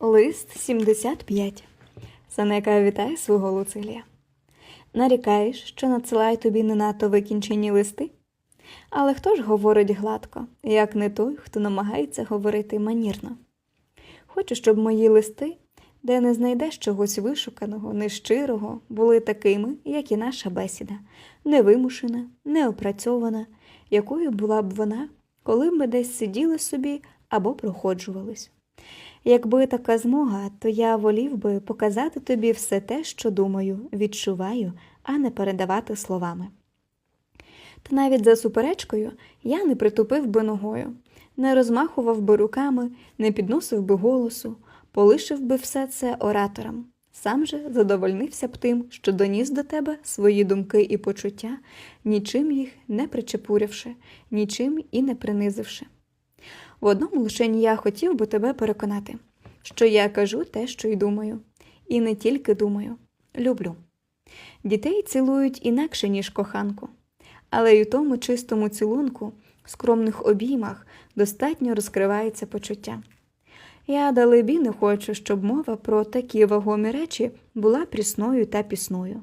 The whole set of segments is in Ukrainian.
Лист 75. Санека вітає свого Луцилія. Нарікаєш, що надсилає тобі не надто викінчені листи? Але хто ж говорить гладко, як не той, хто намагається говорити манірно? Хочу, щоб мої листи, де не знайдеш чогось вишуканого, нещирого, були такими, як і наша бесіда, невимушена, неопрацьована, якою була б вона, коли б ми десь сиділи собі або проходжувались. Якби така змога, то я волів би показати тобі все те, що думаю, відчуваю, а не передавати словами. Та навіть за суперечкою я не притупив би ногою, не розмахував би руками, не підносив би голосу, полишив би все це ораторам. Сам же задовольнився б тим, що доніс до тебе свої думки і почуття, нічим їх не причепурявши, нічим і не принизивши. В одному лише я хотів би тебе переконати, що я кажу те, що й думаю, і не тільки думаю, люблю. Дітей цілують інакше, ніж коханку, але й у тому чистому цілунку, скромних обіймах достатньо розкривається почуття. Я далебі не хочу, щоб мова про такі вагомі речі була прісною та пісною.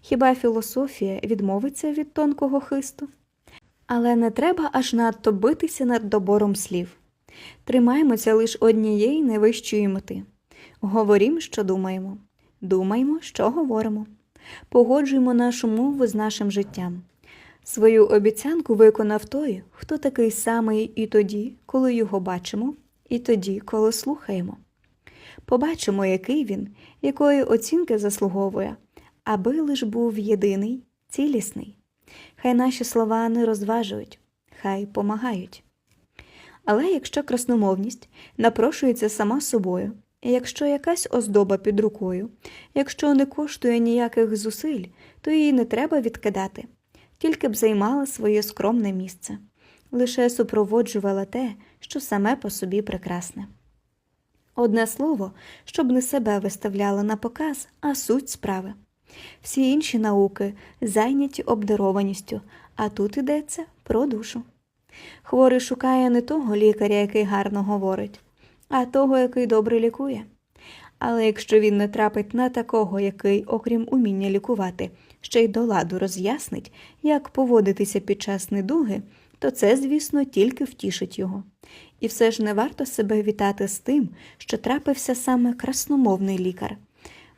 Хіба філософія відмовиться від тонкого хисту? Але не треба аж надто битися над добором слів. Тримаємося лише однієї найвищої мети. Говорім, що думаємо, думаємо, що говоримо, погоджуємо нашу мову з нашим життям. Свою обіцянку виконав той, хто такий самий і тоді, коли його бачимо, і тоді, коли слухаємо. Побачимо, який він, якої оцінки заслуговує, аби лиш був єдиний, цілісний. Хай наші слова не розважують, хай помагають. Але якщо красномовність напрошується сама собою, якщо якась оздоба під рукою, якщо не коштує ніяких зусиль, то її не треба відкидати, тільки б займала своє скромне місце, лише супроводжувала те, що саме по собі прекрасне. Одне слово, щоб не себе виставляла на показ, а суть справи. Всі інші науки зайняті обдарованістю, а тут йдеться про душу. Хворий шукає не того лікаря, який гарно говорить, а того, який добре лікує. Але якщо він не трапить на такого, який, окрім уміння лікувати, ще й до ладу роз'яснить, як поводитися під час недуги, то це, звісно, тільки втішить його. І все ж не варто себе вітати з тим, що трапився саме красномовний лікар.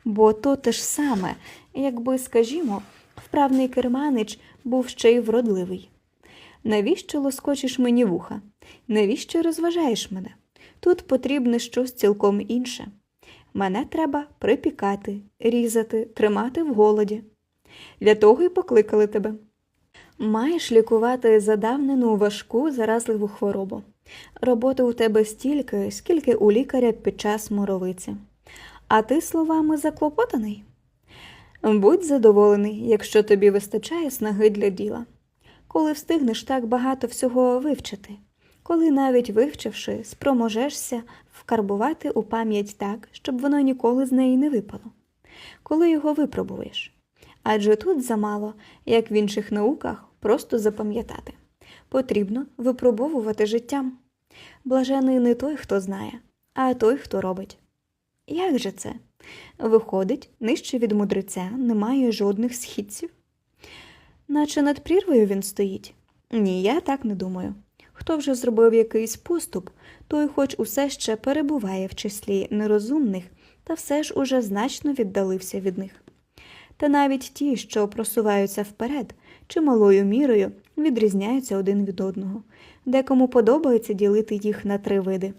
Бо то те ж саме, якби, скажімо, вправний керманич був ще й вродливий. Навіщо лоскочиш мені вуха? Навіщо розважаєш мене? Тут потрібне щось цілком інше. Мене треба припікати, різати, тримати в голоді. Для того й покликали тебе. Маєш лікувати задавнену важку заразливу хворобу. Роботи у тебе стільки, скільки у лікаря під час моровиці. А ти словами заклопотаний? Будь задоволений, якщо тобі вистачає снаги для діла. Коли встигнеш так багато всього вивчити, коли навіть вивчивши, спроможешся вкарбувати у пам'ять так, щоб воно ніколи з неї не випало, коли його випробуєш. Адже тут замало, як в інших науках, просто запам'ятати. Потрібно випробовувати життям. Блажений не той, хто знає, а той, хто робить. Як же це? Виходить, нижче від мудреця немає жодних східців? Наче над прірвою він стоїть? Ні, я так не думаю. Хто вже зробив якийсь поступ, той хоч усе ще перебуває в числі нерозумних, та все ж уже значно віддалився від них. Та навіть ті, що просуваються вперед, чималою мірою відрізняються один від одного, декому подобається ділити їх на три види.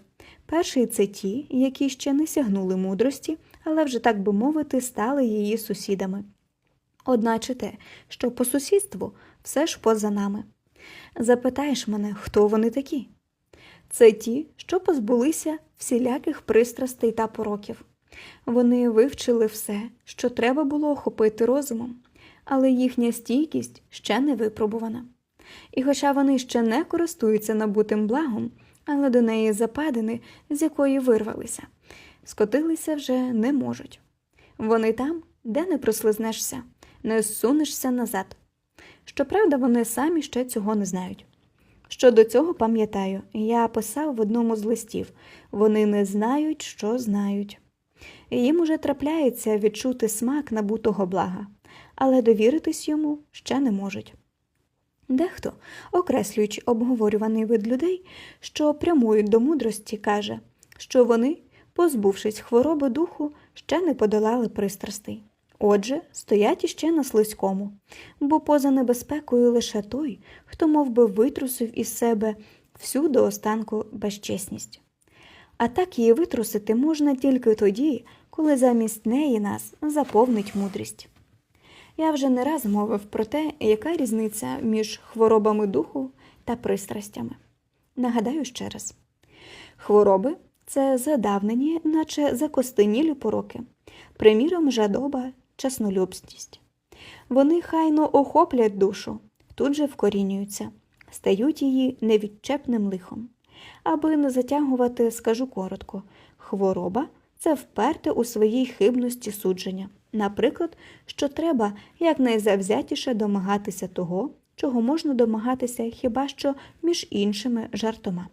Перший це ті, які ще не сягнули мудрості, але вже, так би мовити, стали її сусідами. Одначе те, що по сусідству все ж поза нами. Запитаєш мене, хто вони такі? Це ті, що позбулися всіляких пристрастей та пороків. Вони вивчили все, що треба було охопити розумом, але їхня стійкість ще не випробувана. І хоча вони ще не користуються набутим благом, але до неї западини, з якої вирвалися, скотилися вже не можуть. Вони там, де не прослизнешся, не зсунешся назад. Щоправда, вони самі ще цього не знають. Щодо цього пам'ятаю, я писав в одному з листів вони не знають, що знають. Їм уже трапляється відчути смак набутого блага, але довіритись йому ще не можуть. Дехто, окреслюючи обговорюваний вид людей, що прямують до мудрості, каже, що вони, позбувшись хвороби духу, ще не подолали пристрастей. Отже, стоять іще на слизькому, бо поза небезпекою лише той, хто мов би, витрусив із себе всю до останку безчесність. А так її витрусити можна тільки тоді, коли замість неї нас заповнить мудрість. Я вже не раз мовив про те, яка різниця між хворобами духу та пристрастями. Нагадаю ще раз: хвороби це задавнені, наче закостенілі пороки, приміром, жадоба, чеснолюбність. Вони хайно охоплять душу, тут же вкорінюються, стають її невідчепним лихом. Аби не затягувати, скажу коротко: хвороба це вперте у своїй хибності судження. Наприклад, що треба якнайзавзятіше домагатися того, чого можна домагатися хіба що між іншими жартома.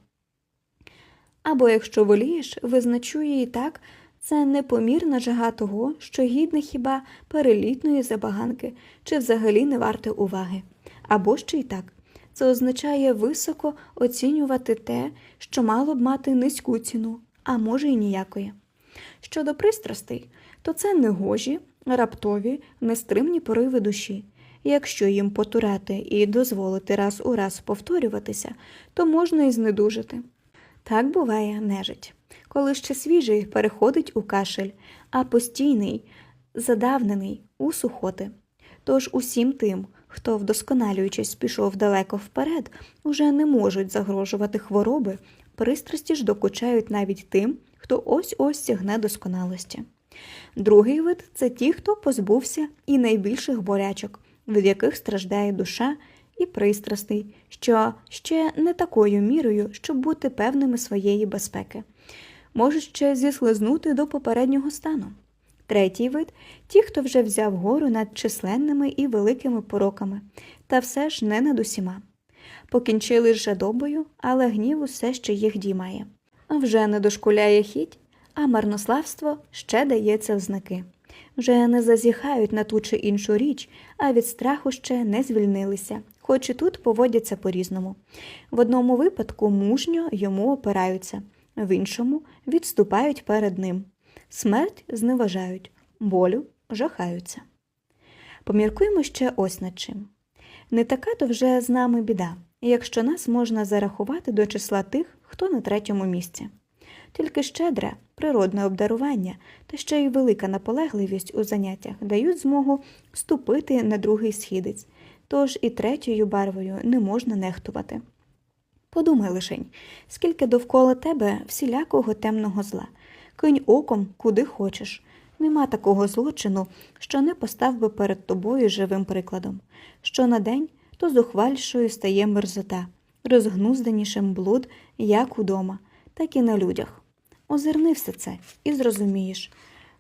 Або, якщо волієш, визначує і так, це непомірна жага того, що гідне хіба перелітної забаганки чи взагалі не варте уваги. Або ще й так. Це означає високо оцінювати те, що мало б мати низьку ціну, а може й ніякої. Щодо пристрастей, то це негожі, раптові, нестримні пориви душі. Якщо їм потурати і дозволити раз у раз повторюватися, то можна і знедужити. Так буває нежить, коли ще свіжий переходить у кашель, а постійний, задавнений у сухоти. Тож усім тим, хто, вдосконалюючись, пішов далеко вперед, уже не можуть загрожувати хвороби, пристрасті ж докучають навіть тим, хто ось ось сягне досконалості. Другий вид це ті, хто позбувся і найбільших болячок, від яких страждає душа і пристрастий, що ще не такою мірою, щоб бути певними своєї безпеки, можуть ще зіслизнути до попереднього стану. Третій вид ті, хто вже взяв гору над численними і великими пороками, та все ж не над усіма. Покінчили з жадобою, але гнів усе ще їх діймає. Вже не дошкуляє хіть, а марнославство ще дається в знаки. Вже не зазіхають на ту чи іншу річ, а від страху ще не звільнилися, хоч і тут поводяться по-різному. В одному випадку мужньо йому опираються, в іншому відступають перед ним. Смерть зневажають, болю жахаються. Поміркуємо ще ось над чим. Не така то вже з нами біда, якщо нас можна зарахувати до числа тих, хто на третьому місці. Тільки щедре, природне обдарування та ще й велика наполегливість у заняттях дають змогу ступити на другий східець, тож і третьою барвою не можна нехтувати. Подумай лишень, скільки довкола тебе всілякого темного зла, кинь оком куди хочеш. Нема такого злочину, що не постав би перед тобою живим прикладом. Що на день, то зухвальшою стає мерзота, розгнузданішим блуд як удома, так і на людях. Озирни все це і зрозумієш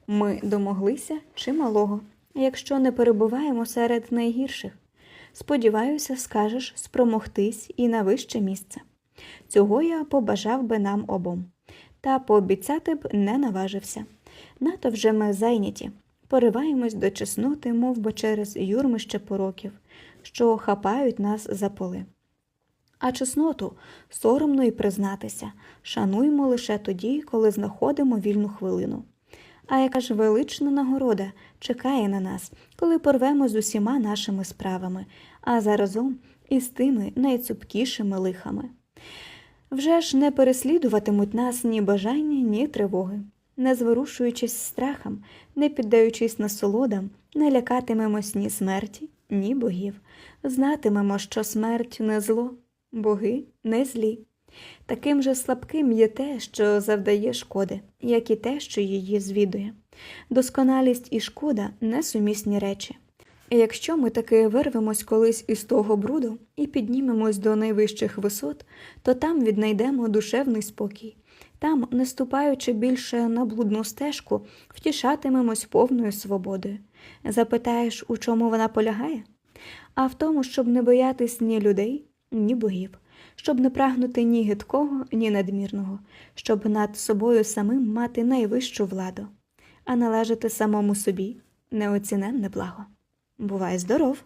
ми домоглися чималого, якщо не перебуваємо серед найгірших. Сподіваюся, скажеш спромогтись і на вище місце. Цього я побажав би нам обом, та пообіцяти б не наважився. Нато вже ми зайняті, пориваємось до чесноти, мов би через юрмище пороків, що хапають нас за поли. А чесноту соромно й признатися, шануємо лише тоді, коли знаходимо вільну хвилину. А яка ж велична нагорода чекає на нас, коли порвемо з усіма нашими справами, а заразом із тими найцупкішими лихами. Вже ж не переслідуватимуть нас ні бажання, ні тривоги. Не зворушуючись страхом, не піддаючись насолодам, не лякатимемось ні смерті, ні богів. Знатимемо, що смерть не зло, боги не злі. Таким же слабким є те, що завдає шкоди, як і те, що її звідує. Досконалість і шкода несумісні речі. Якщо ми таки вирвемось колись із того бруду і піднімемось до найвищих висот, то там віднайдемо душевний спокій. Там, не ступаючи більше на блудну стежку, втішатимемось повною свободою. Запитаєш, у чому вона полягає? А в тому, щоб не боятись ні людей, ні богів, щоб не прагнути ні гидкого, ні надмірного, щоб над собою самим мати найвищу владу, а належати самому собі неоціненне благо. Бувай здоров!